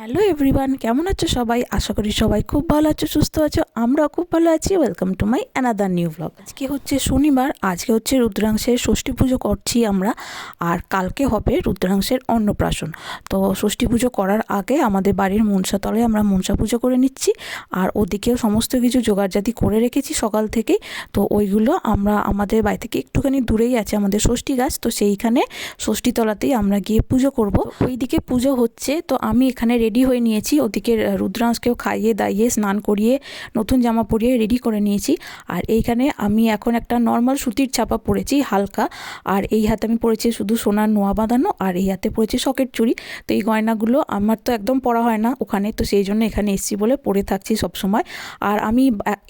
Hello everyone, কেমন আছো সবাই? আশা করি সবাই খুব ভালো আছো, সুস্থ আছো, আমরাও খুব ভালো আছি। Welcome to my another new blog আজকে হচ্ছে শনিবার, আজকে হচ্ছে রুদ্রাংশের ষষ্ঠী পুজো করছি আমরা, আর কালকে হবে রুদ্রাংশের অন্নপ্রাশন। তো ষষ্ঠী পুজো করার আগে আমাদের বাড়ির মনসাতলে আমরা মনসা পুজো করে নিচ্ছি, আর ওদিকেও সমস্ত কিছু জোগাড় জোগাড়জাতি করে রেখেছি সকাল থেকে। তো ওইগুলো আমরা আমাদের বাড়ি থেকে একটুখানি দূরেই আছে আমাদের ষষ্ঠী গাছ, তো সেইখানে ষষ্ঠীতলাতেই আমরা গিয়ে পুজো করব। ওইদিকে পুজো হচ্ছে, তো আমি এখানে রেডি হয়ে নিয়েছি। ওদিকে রুদ্রাংশকেও খাইয়ে দাইয়ে স্নান করিয়ে নতুন জামা পরিয়ে রেডি করে নিয়েছি। আর এইখানে আমি এখন একটা নর্মাল সুতির ছাপা পরেছি, হালকা। আর এই হাতে আমি পরেছি শুধু সোনার নোয়া বাঁধানো আর এই হাতে পরেছি সকেট চুড়ি। তো এই গয়নাগুলো আমার তো একদম পরা হয় না ওখানে, তো সেই জন্য এখানে এসছি বলে পরে থাকছি সব সময় আর আমি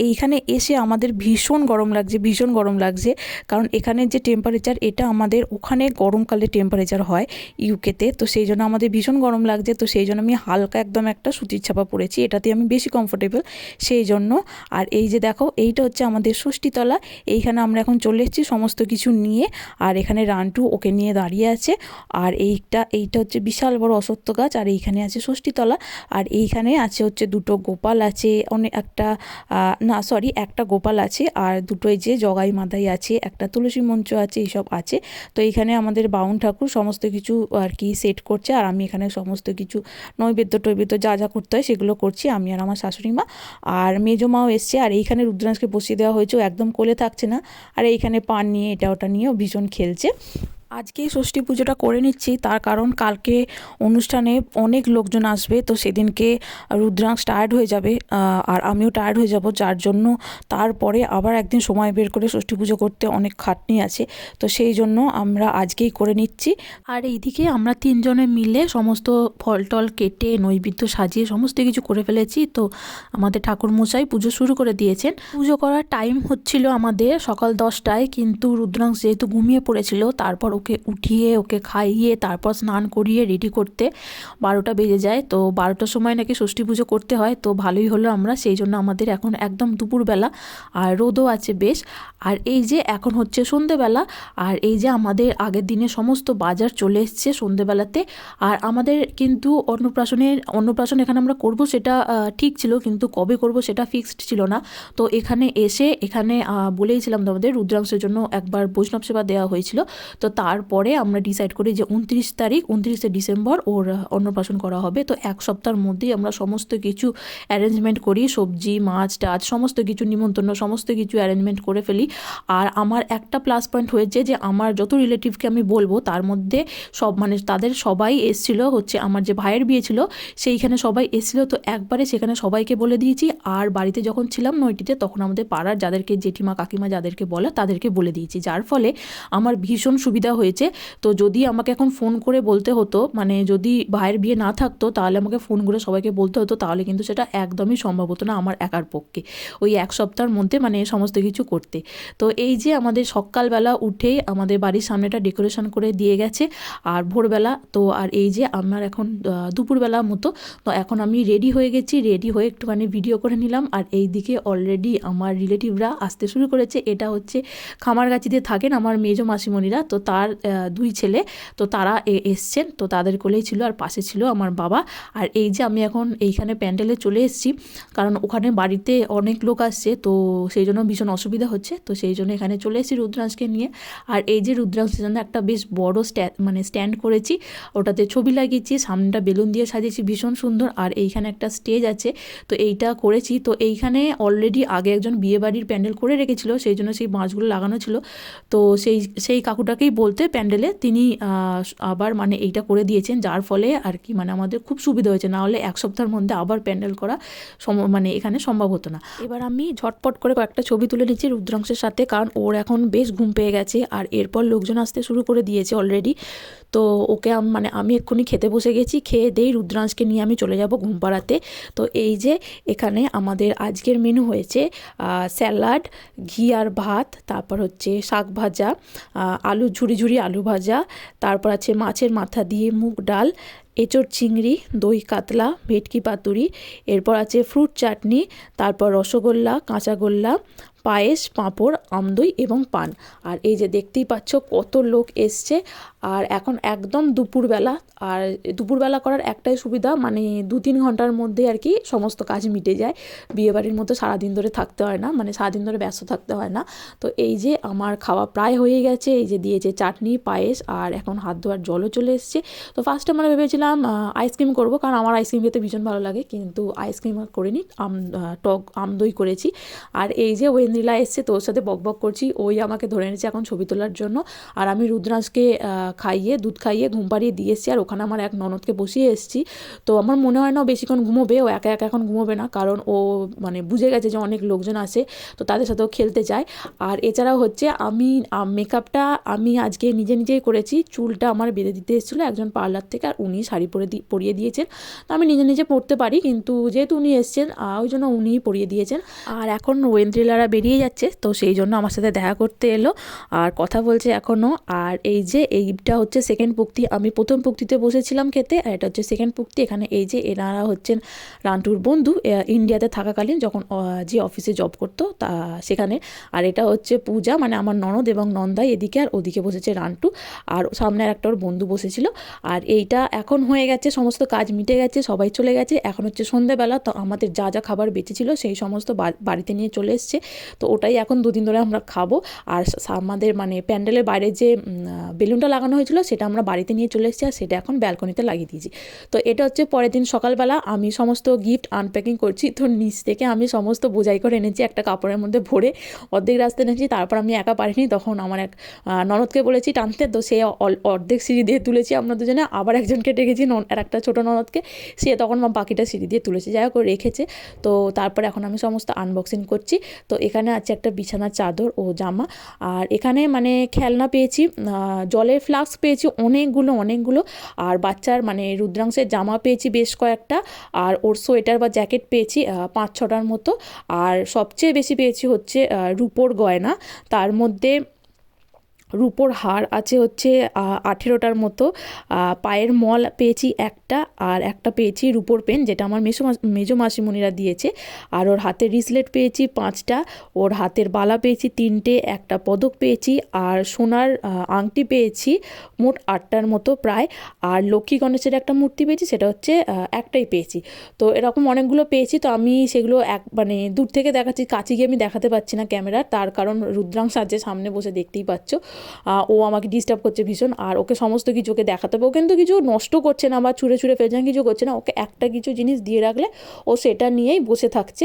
এইখানে এসে আমাদের ভীষণ গরম লাগছে, ভীষণ গরম লাগছে। কারণ এখানে যে টেম্পারেচার এটা আমাদের ওখানে গরমকালে টেম্পারেচার হয় ইউকেতে তো সেই জন্য আমাদের ভীষণ গরম লাগছে। তো সেই জন্য আমি হালকা একদম একটা সুতির ছাপা পরেছি, এটাতে আমি বেশি কমফোর্টেবল সেই জন্য। আর এই যে দেখো, এইটা হচ্ছে আমাদের ষষ্ঠীতলা, এইখানে আমরা এখন চলে এসেছি সমস্ত কিছু নিয়ে, আর এখানে রান্টু ওকে নিয়ে দাঁড়িয়ে আছে। আর এইটা এইটা হচ্ছে বিশাল বড় অসত্য গাছ, আর এইখানে আছে ষষ্ঠীতলা, আর এইখানে আছে হচ্ছে দুটো গোপাল আছে অনেক একটা না সরি একটা গোপাল আছে, আর দুটোই যে জগাই মাদাই আছে, একটা তুলসী মঞ্চ আছে, এইসব আছে। তো এইখানে আমাদের বাউন ঠাকুর সমস্ত কিছু আর কি সেট করছে, আর আমি এখানে সমস্ত কিছু নৈবেদ্য টৈবেদ্য যা যা করতে হয় সেগুলো করছি, আমি আর আমার শাশুড়ি মা। আর মেজো মাও এসছে, আর এইখানে রুদ্রাংশকে বসিয়ে দেওয়া হয়েছে একদম কোলে থাকছে না। আর এইখানে পান নিয়ে, এটা ওটা নিয়েও ভীষণ খেলছে। আজকেই ষষ্ঠী পুজোটা করে নিচ্ছি। তার কারণ কালকে অনুষ্ঠানে অনেক লোকজন আসবে, তো সেদিনকে রুদ্রাংশ টায়ার্ড হয়ে যাবে আর আমিও টায়ার্ড হয়ে যাব, যার জন্য তারপরে আবার একদিন সময় বের করে ষষ্ঠী পুজো করতে অনেক খাটনি আছে। তো সেই জন্য আমরা আজকেই করে নিচ্ছি। আর এইদিকে আমরা তিনজনে মিলে সমস্ত ফল টল কেটে, নৈবেদ্য সাজিয়ে সমস্ত কিছু করে ফেলেছি। তো আমাদের ঠাকুর মশাই পুজো শুরু করে দিয়েছেন। পুজো করার টাইম হচ্ছিল আমাদের সকাল দশটায়, কিন্তু রুদ্রাংশ যেহেতু ঘুমিয়ে পড়েছিল, তারপর ওকে উঠিয়ে, ওকে খাইয়ে, তারপর স্নান করিয়ে রেডি করতে বারোটা বেজে যায়। তো বারোটার সময় নাকি ষষ্ঠী পুজো করতে হয়। তো ভালোই হলো আমরা। সেই জন্য আমাদের এখন একদম দুপুরবেলা আর রোদও আছে বেশ। আর এই যে এখন হচ্ছে সন্ধেবেলা আর এই যে আমাদের আগের দিনে সমস্ত বাজার চলে এসছে সন্ধেবেলাতে। আর আমাদের কিন্তু অন্নপ্রাশনের, অন্নপ্রাশন এখানে আমরা করব সেটা ঠিক ছিল কিন্তু কবে করব সেটা ফিক্সড ছিল না। তো এখানে এসে, এখানে বলেইছিলাম তোমাদের রুদ্রাংশের জন্য একবার বৈষ্ণব সেবা দেওয়া হয়েছিল। তো তারপরে আমরা ডিসাইড করি যে উনত্রিশ তারিখ, উনত্রিশে ডিসেম্বর ওর অন্নপ্রাশন করা হবে। তো এক সপ্তাহের মধ্যেই আমরা সমস্ত কিছু অ্যারেঞ্জমেন্ট করি, সবজি, মাছ টাছ সমস্ত কিছু নিমন্ত্রণ, সমস্ত কিছু অ্যারেঞ্জমেন্ট করে ফেলি। আর আমার একটা প্লাস পয়েন্ট হয়েছে যে আমার যত রিলেটিভকে আমি বলব, তার মধ্যে সব মানে তাদের সবাই এসছিল, হচ্ছে আমার যে ভাইয়ের বিয়ে ছিল, সেইখানে সবাই এসেছিল। তো একবারে সেখানে সবাইকে বলে দিয়েছি, আর বাড়িতে যখন ছিলাম নয়টিতে, তখন আমাদের পাড়ার যাদেরকে জেঠিমা, কাকিমা যাদেরকে বলা, তাদেরকে বলে দিয়েছি। যার ফলে আমার ভীষণ সুবিধা হয়েছে। তো যদি আমাকে এখন ফোন করে বলতে হতো মানে যদি ভাইয়ের বিয়ে না থাকতো, তাহলে আমাকে ফোন করে সবাইকে বলতে হতো, তাহলে কিন্তু সেটা একদমই সম্ভব হতো না আমার একার পক্ষে। ওই এক সপ্তাহের মধ্যে মানে সমস্ত কিছু করতে। তো এই যে আমাদের সকালবেলা উঠেই আমাদের বাড়ির সামনেটা ডেকোরেশন করে দিয়ে গেছে, আর ভোরবেলা তো আর এই যে আমার এখন দুপুরবেলা মতো, তো এখন আমি রেডি হয়ে গেছি রেডি হয়ে একটুখানি ভিডিও করে নিলাম, আর এই দিকে অলরেডি আমার রিলেটিভরা আসতে শুরু করেছে। এটা হচ্ছে খামারগাছিতে থাকেন আমার মেজো মাসিমণিরা, তো তার আহ, দুই ছেলে। তো তারা এসছেন। তো তাদের কোলেই ছিল আর পাশে ছিল আমার বাবা। আর এই যে আমি এখন এইখানে প্যান্ডেলে চলে এসেছি কারণ ওখানে বাড়িতে অনেক লোক আসছে তো সেই জন্য ভীষণ অসুবিধা হচ্ছে। তো সেই জন্য এখানে চলে এসেছি রুদ্রাংশকে নিয়ে। আর এই যে রুদ্রাংশের জন্য একটা বেশ বড় স্ট্যা মানে স্ট্যান্ড করেছি। ওটাতে ছবি লাগিয়েছি সামনেটা বেলুন দিয়ে সাজিয়েছি ভীষণ সুন্দর। আর এইখানে একটা স্টেজ আছে তো এইটা করেছি। তো এইখানে অলরেডি আগে একজন বিয়ে বাড়ির প্যান্ডেল করে রেখেছিল সেই জন্য সেই বাঁশগুলো লাগানো ছিল। তো সেই সেই কাকুটাকেই বলতে প্যান্ডেলে তিনি আবার মানে এইটা করে দিয়েছেন, যার ফলে আর কি মানে আমাদের খুব সুবিধা হয়েছে। না হলে এক সপ্তাহের মধ্যে আবার প্যান্ডেল করা মানে এখানে সম্ভব হতো না। এবার আমি ঝটপট করে কয়েকটা ছবি তুলে নিচ্ছি রুদ্রাংশের সাথে, কারণ ওর এখন বেশ ঘুম পেয়ে গেছে, আর এরপর লোকজন আসতে শুরু করে দিয়েছে অলরেডি তো ওকে মানে আমি এক্ষুনি খেতে বসে গেছি, খেয়ে দেই রুদ্রাংশকে নিয়ে আমি চলে যাব ঘুম পাড়াতে। তো এই যে এখানে আমাদের আজকের মেনু হয়েছে স্যালাড, ঘি আর ভাত, তারপর হচ্ছে শাক ভাজা আলু ঝুড়ি ঝুড়ি আলু ভাজা, তারপর আছে মাছের মাথা দিয়ে মুগ ডাল, এঁচড় চিংড়ি, দই কাতলা, ভেটকি পাতুরি, এরপর আছে ফ্রুট চাটনি, তারপর রসগোল্লা কাঁচাগোল্লা পায়েস, পাঁপড়, আমদই এবং পান। আর এই যে দেখতেই পাচ্ছ কত লোক এসছে। আর এখন একদম দুপুরবেলা। আর দুপুরবেলা করার একটাই সুবিধা মানে দু তিন ঘণ্টার মধ্যে আর কি সমস্ত কাজ মিটে যায়। বিয়েবাড়ির মতো সারাদিন ধরে থাকতে হয় না মানে সারাদিন ধরে ব্যস্ত থাকতে হয় না। তো এই যে আমার খাওয়া প্রায় হয়ে গেছে। এই যে দিয়েছে চাটনি, পায়েস, আর এখন হাত ধোয়ার জলও চলে এসছে। তো ফার্স্টে আমরা ভেবেছিলাম আইসক্রিম করব, কারণ আমার আইসক্রিম খেতে ভীষণ ভালো লাগে। কিন্তু আইসক্রিম করিনি, আম টক আম দই করেছি। আর এই যে ওয়েন্দ্রিলা এসছে তোর সাথে বক বক করছি। ওই আমাকে ধরে এনেছে এখন ছবি তোলার জন্য। আর আমি রুদ্রাংশকে আহ, খাইয়ে দুধ খাইয়ে ঘুম পাড়িয়ে দিয়ে এসেছি। আর ওখানে আমার এক ননদকে বসিয়ে এসেছি। তো আমার মনে হয় না বেশিক্ষণ ঘুমোবে। ও একা একা এখন ঘুমোবে না। কারণ ও মানে বুঝে গেছে যে অনেক লোকজন আসে তো তাদের সাথেও খেলতে চায় আর এছাড়াও হচ্ছে আমি মেকআপটা আমি আজকে নিজে নিজেই করেছি। চুলটা আমার বেঁধে দিতে এসেছিল একজন পার্লার থেকে। আর উনি শাড়ি পরে পরিয়ে দিয়েছেন। তো আমি নিজে নিজে পরতে পারি। কিন্তু যেহেতু উনি এসছেন ওই জন্য উনিই পরিয়ে দিয়েছেন। আর এখন ওয়েন্দ্রিলারা বেরিয়ে যাচ্ছে। তো সেই জন্য আমার সাথে দেখা করতে এলো আর কথা বলছে এখনও আর এই যে এইটা হচ্ছে সেকেন্ড পুক্তি। আমি প্রথম পুক্তিতে বসেছিলাম খেতে আর এটা হচ্ছে সেকেন্ড পুক্তি। এখানে এই যে এনারা হচ্ছেন রান্টুর বন্ধু ইন্ডিয়াতে থাকাকালীন যখন যে অফিসে জব করতো তা সেখানে। আর এটা হচ্ছে পূজা মানে আমার ননদ এবং নন্দাই এদিকে আর ওদিকে বসেছে রান্টু। আর সামনে আর একটা ওর বন্ধু বসেছিল। আর এইটা এখন হয়ে গেছে, সমস্ত কাজ মিটে গেছে, সবাই চলে গেছে। এখন হচ্ছে সন্ধেবেলা, তো আমাদের যা যা খাবার বেঁচেছিল সেই সমস্ত বাড়িতে নিয়ে চলে এসছে। তো ওটাই এখন দুদিন ধরে আমরা খাব। আর আমাদের মানে প্যান্ডেলের বাইরে যে বেলুনটা লাগানো হয়েছিল সেটা আমরা বাড়িতে নিয়ে চলে এসেছি আর সেটা এখন ব্যালকনিতে লাগিয়ে দিয়েছি। তো এটা হচ্ছে পরের দিন সকালবেলা আমি সমস্ত গিফট আনপ্যাকিং করছি। তো নিচ থেকে আমি সমস্ত বোঝাই করে এনেছি একটা কাপড়ের মধ্যে ভরে। অর্ধেক রাস্তা এনেছি, তারপর আমি একা পারিনি। তখন আমার এক ননদকে বলেছি, টানতে। তো সে অর্ধেক সিঁড়ি দিয়ে তুলেছি আমরা দুজনে। আবার একজনকে ডেকেছি নন, আর একটা ছোটো ননদকে। সে তখন বাকিটা সিঁড়ি দিয়ে তুলেছে। যাই হোক রেখেছে। তো তারপর এখন আমি সমস্ত আনবক্সিং করছি। তো এখানে আছে একটা বিছানা চাদর ও জামা। আর এখানে মানে খেলনা পেয়েছি জলের ফ্লাস্ক পেয়েছি অনেকগুলো অনেকগুলো। আর বাচ্চার মানে রুদ্রাংশের জামা পেয়েছি বেশ কয়েকটা। আর ওর সোয়েটার বা জ্যাকেট পেয়েছি পাঁচ ছটার মতো। আর সবচেয়ে বেশি পেয়েছি হচ্ছে রুপোর গয়না। তার মধ্যে রূপোর হার আছে হচ্ছে আঠেরোটার মতো। পায়ের মল পেয়েছি একটা, আর একটা পেয়েছি রূপোর পেন, যেটা আমার মেসো মেজো মাসিমণিরা দিয়েছে। আর ওর হাতের রিসলেট পেয়েছি পাঁচটা, ওর হাতের বালা পেয়েছি তিনটে, একটা পদক পেয়েছি, আর সোনার আংটি পেয়েছি মোট আটটার মতো প্রায়। আর লক্ষ্মী গণেশের একটা মূর্তি পেয়েছি, সেটা হচ্ছে একটাই পেয়েছি। তো এরকম অনেকগুলো পেয়েছি, তো আমি সেগুলো এক মানে দূর থেকে দেখাচ্ছি, কাছে গিয়ে আমি দেখাতে পাচ্ছি না ক্যামেরার। তার কারণ রুদ্রাংশ আছে সামনে বসে দেখতেই পাচ্ছ। ও আমাকে ডিস্টার্ব করছে ভীষণ, আর ওকে সমস্ত কিছু ওকে দেখাতে হবে। ও কিন্তু কিছু নষ্ট করছে না বা ছুঁড়ে ছুঁড়ে ফেলছে কিছু করছে না। ওকে একটা কিছু জিনিস দিয়ে রাখলে ও সেটা নিয়েই বসে থাকছে।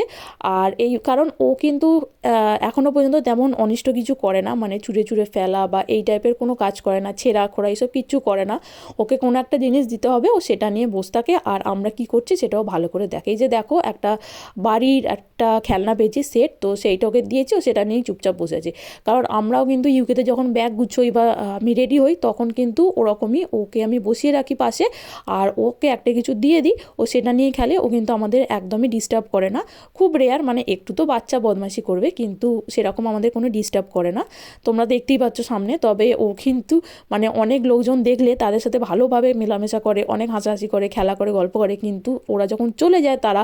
আর এই কারণ ও কিন্তু এখনও পর্যন্ত তেমন অনিষ্ট কিছু করে না। মানে ছুঁড়ে ছুঁড়ে ফেলা বা এই টাইপের কোনো কাজ করে না, ছেঁড়া খোড়া এইসব কিচ্ছু করে না। ওকে কোনো একটা জিনিস দিতে হবে, ও সেটা নিয়ে বসে থাকে। আর আমরা কি করছি সেটাও ভালো করে দেখে। যে দেখো, একটা বাড়ির একটা খেলনা পেয়েছি সেট তো সেইটা ওকে দিয়েছি, ও সেটা নিয়েই চুপচাপ বসে আছে। কারণ আমরাও কিন্তু ইউকেতে যখন ব্যাগ গুছোই বা আমি রেডি হই, তখন কিন্তু ওরকমই ওকে আমি বসিয়ে রাখি পাশে। আর ওকে একটা কিছু দিয়ে দিই, ও সেটা নিয়ে খেলে, ও কিন্তু আমাদের একদমই ডিস্টার্ব করে না। খুব রেয়ার মানে একটু তো বাচ্চা বদমাশি করবে, কিন্তু সেরকম আমাদের কোনো ডিস্টার্ব করে না। তোমরা দেখতেই পাচ্ছ সামনে, তবে ও কিন্তু মানে অনেক লোকজন দেখলে তাদের সাথে ভালোভাবে মেলামেশা করে, অনেক হাসাহাসি করে, খেলা করে, গল্প করে, কিন্তু ওরা যখন চলে যায় তারা,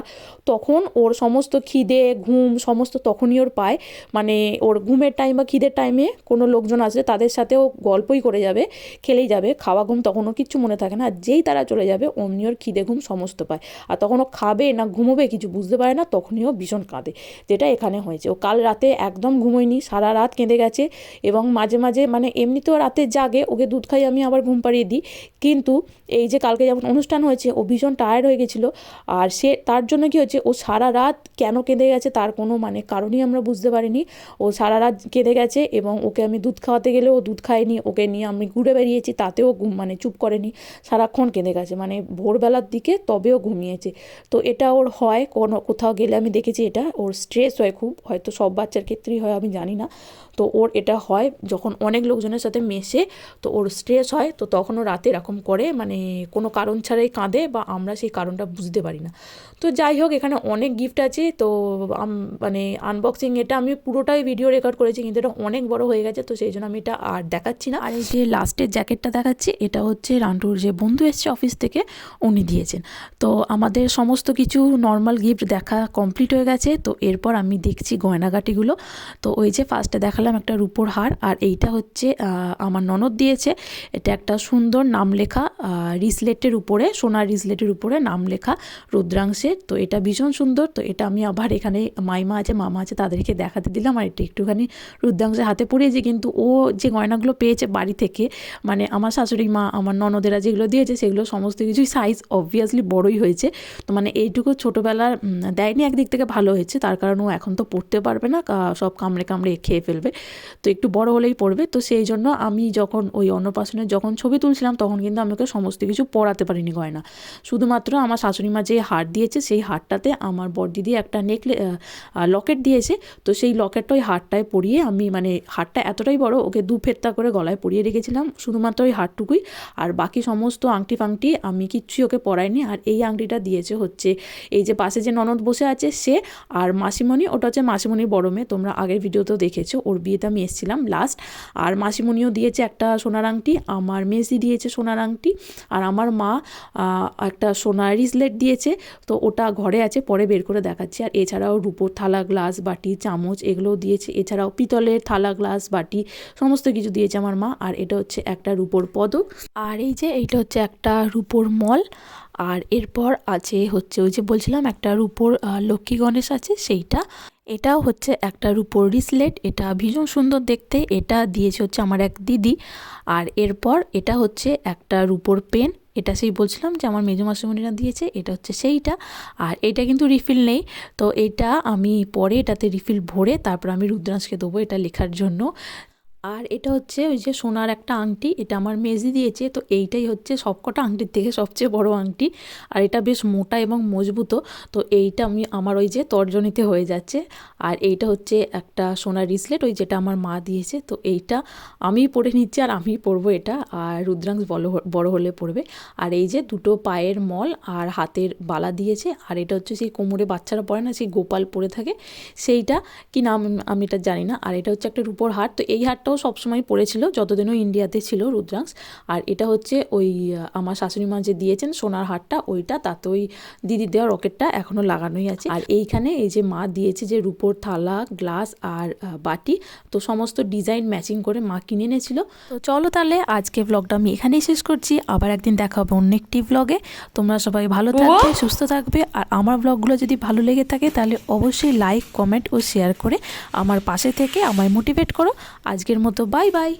তখন ওর সমস্ত খিদে, ঘুম, সমস্ত তখনই ওর পায়। মানে ওর ঘুমের টাইম বা খিদের টাইমে কোনো লোকজন আসলে তাদের সাথেও গল্পই করে যাবে, খেলেই যাবে, খাওয়া ঘুম তখনও কিচ্ছু মনে থাকে না। আর যেই তারা চলে যাবে, অমনি ওর খিদে ঘুম সমস্ত পায়। আর তখনও খাবে না ঘুমোবে, কিছু বুঝতে পারে না, তখনই ও ভীষণ কাঁদে, যেটা এখানে হয়েছে। ও কাল রাতে একদম ঘুমোয়নি, সারা রাত কেঁদে গেছে এবং মাঝে মাঝে মানে এমনিতেও রাতে জাগে, ওকে দুধ খাই আমি আবার ঘুম পাড়িয়ে দিই। কিন্তু এই যে কালকে যেমন অনুষ্ঠান হয়েছে, ও ভীষণ টায়ার্ড হয়ে গেছিল। আর সে, তার জন্য কি হচ্ছে ও সারা রাত কেন কেঁদে গেছে তার কোনো মানে কারণই আমরা বুঝতে পারিনি। ও সারা রাত কেঁদে গেছে এবং ওকে আমি দুধ খাওয়াতে গেলেও ও দুধ খায়নি, ওকে নিয়ে আমি ঘুরে বেরিয়েছি তাতেও ঘুম মানে চুপ করেনি, সারাক্ষণ কেঁদে গেছে। মানে ভোরবেলার দিকে তবেও ঘুমিয়েছে। তো এটা ওর হয়, কোনো, কোথাও গেলে আমি দেখেছি এটা, ওর স্ট্রেস হয় খুব, হয়তো সব বাচ্চার ক্ষেত্রেই হয়, আমি জানি না। তো ওর এটা হয়, যখন অনেক লোকজনের সাথে মেশে, তো ওর স্ট্রেস হয়, তো তখন ও রাতে এরকম করে মানে কোনো কারণ ছাড়াই কাঁদে বা আমরা সেই কারণটা বুঝতে পারি না। তো যাই হোক, এখানে অনেক গিফট আছে। তো মানে আনবক্সিং এটা আমি পুরোটাই ভিডিও রেকর্ড করেছি, কিন্তু এটা অনেক বড় হয়ে গেছে, তো সেই জন্য আমি এটা আর দেখাচ্ছি না। আর এই যে লাস্টের জ্যাকেটটা দেখাচ্ছি, এটা হচ্ছে রান্টুর যে বন্ধু এসছে অফিস থেকে, উনি দিয়েছেন। তো আমাদের সমস্ত কিছু নর্মাল গিফট দেখা কমপ্লিট হয়ে গেছে, তো এরপর আমি দেখছি গয়নাগাটিগুলো। তো ওই যে ফার্স্টে দেখালাম একটা রূপোর হার, আর এইটা হচ্ছে আমার ননদ দিয়েছে। এটা একটা সুন্দর নাম লেখা রিসলেটের উপরে, সোনার রিসলেটের উপরে নাম লেখা রুদ্রাংশের। তো এটা ভীষণ সুন্দর। তো এটা আমি আবার এখানে মাইমা আছে, মামা আছে, তাদেরকে দেখাতে দিলাম। আর এটা একটুখানি রুদ্রাংশের হাতে পড়িয়েছি কিন্তু ও যে গয়নাগুলো পেয়েছে বাড়ি থেকে মানে আমার শাশুড়ি মা, আমার ননদেরা যেগুলো দিয়েছে, সেগুলো সমস্ত কিছুই সাইজ অবভিয়াসলি বড়ই হয়েছে। তো মানে এইটুকু ছোটোবেলার দেয়নি একদিক থেকে ভালো হয়েছে। তার কারণ ও এখন তো পড়তে পারবে না সব কামড়ে কামড়ে খেয়ে ফেলবে। তো একটু বড় হলেই পড়বে। তো সেই জন্য আমি যখন ওই অন্নপ্রাশনের যখন ছবি তুলছিলাম, তখন কিন্তু আমি ওকে সমস্ত কিছু পড়াতে পারিনি গয়না। শুধুমাত্র আমার শাশুড়ি মা যে হার দিয়েছে, সেই হারটাতে আমার বড়দিদি একটা নেকলে লকেট দিয়েছে। তো সেই লকেটটা ওই হারটায় পরিয়ে আমি মানে হারটা এতটাই বড়, ওকে দু ফেরতা করে গলায় পরিয়ে রেখেছিলাম, শুধুমাত্র ওই হারটুকুই। আর বাকি সমস্ত আংটি ফাংটি আমি কিচ্ছুই ওকে পরাইনি। আর এই আংটিটা দিয়েছে হচ্ছে এই যে পাশে যে ননদ বসে আছে, সে আর মাসিমণি, ওটা হচ্ছে মাসিমণির বড় মেয়ে। তোমরা আগের ভিডিওতেও দেখেছ, ওর বিয়েতে আমি এসেছিলাম লাস্ট আর মাসিমণিও দিয়েছে একটা সোনার আংটি, আমার মেসি দিয়েছে সোনার আংটি। আর আমার মা একটা সোনার রিসলেট দিয়েছে, তো ওটা ঘরে আছে, পরে বের করে দেখাচ্ছি। আর এছাড়াও রুপোর থালা, গ্লাস, বাটি, চামচ এগুলোও দিয়েছে। এছাড়াও পিতলের থালা, গ্লাস, বাটি সমস্ত কিছু দিয়েছে আমার মা। আর এটা হচ্ছে একটা রুপোর পদক। আর এই যে, এইটা হচ্ছে একটা রূপোর মল। আর এরপর আছে হচ্ছে ওই যে বলছিলাম একটা রূপোর লক্ষ্মী গণেশ আছে সেইটা। এটাও হচ্ছে একটা রূপোর রিসলেট, এটা ভীষণ সুন্দর দেখতে, এটা দিয়েছে হচ্ছে আমার এক দিদি। আর এরপর এটা হচ্ছে একটা রূপোর পেন, এটা সেই বলছিলাম যে আমার মেজো মাসুমণিরা দিয়েছে, এটা হচ্ছে সেইটা। আর এটা কিন্তু রিফিল নেই, তো এটা আমি পরে এটাতে রিফিল ভরে তারপর আমি রুদ্রাংশকে দেবো এটা লেখার জন্য। আর এটা হচ্ছে ওই যে সোনার একটা আংটি, এটা আমার মেজি দিয়েছে, তো এইটাই হচ্ছে সবকটা আংটির থেকে সবচেয়ে বড় আংটি। আর এটা বেশ মোটা এবং মজবুতও, তো এইটা আমি, আমার ওই যে তর্জনীতে হয়ে যাচ্ছে। আর এইটা হচ্ছে একটা সোনার রিসলেট, ওই যেটা আমার মা দিয়েছে, তো এইটা আমি পরে নিচ্ছি আর আমি পরবো এটা। আর রুদ্রাংশ বড় বড় হলে পড়বে আর এই যে দুটো পায়ের মল আর হাতের বালা দিয়েছে, আর এটা হচ্ছে সেই কোমরে বাচ্চারা পরে না, সেই গোপাল পরে থাকে। সেইটা কি নাম, আমি এটা জানি না। আর এটা হচ্ছে একটা রূপোর হার, তো এই হারটাও সবসময় পড়েছিল যতদিনও ইন্ডিয়াতে ছিল রুদ্রাংশ। আর এটা হচ্ছে ওই আমার শাশুড়ি মা যে দিয়েছেন সোনার হারটা ওইটা তাতে ওই দিদি দেওয়া রকেটটা এখনও লাগানোই আছে। আর এইখানে এই যে মা দিয়েছে যে রুপোর থালা গ্লাস আর বাটি তো সমস্ত ডিজাইন ম্যাচিং করে মা কিনে এনেছিল। তো চলো তাহলে আজকে ব্লগটা আমি এখানেই শেষ করছি। আবার একদিন দেখা হবে অন্য একটি ব্লগে তোমরা সবাই ভালো থাকবে সুস্থ থাকবে। আর আমার ব্লগগুলো যদি ভালো লেগে থাকে তাহলে অবশ্যই লাইক কমেন্ট ও শেয়ার করে আমার পাশে থেকে আমায় মোটিভেট করো। আজকের মতো বাই বাই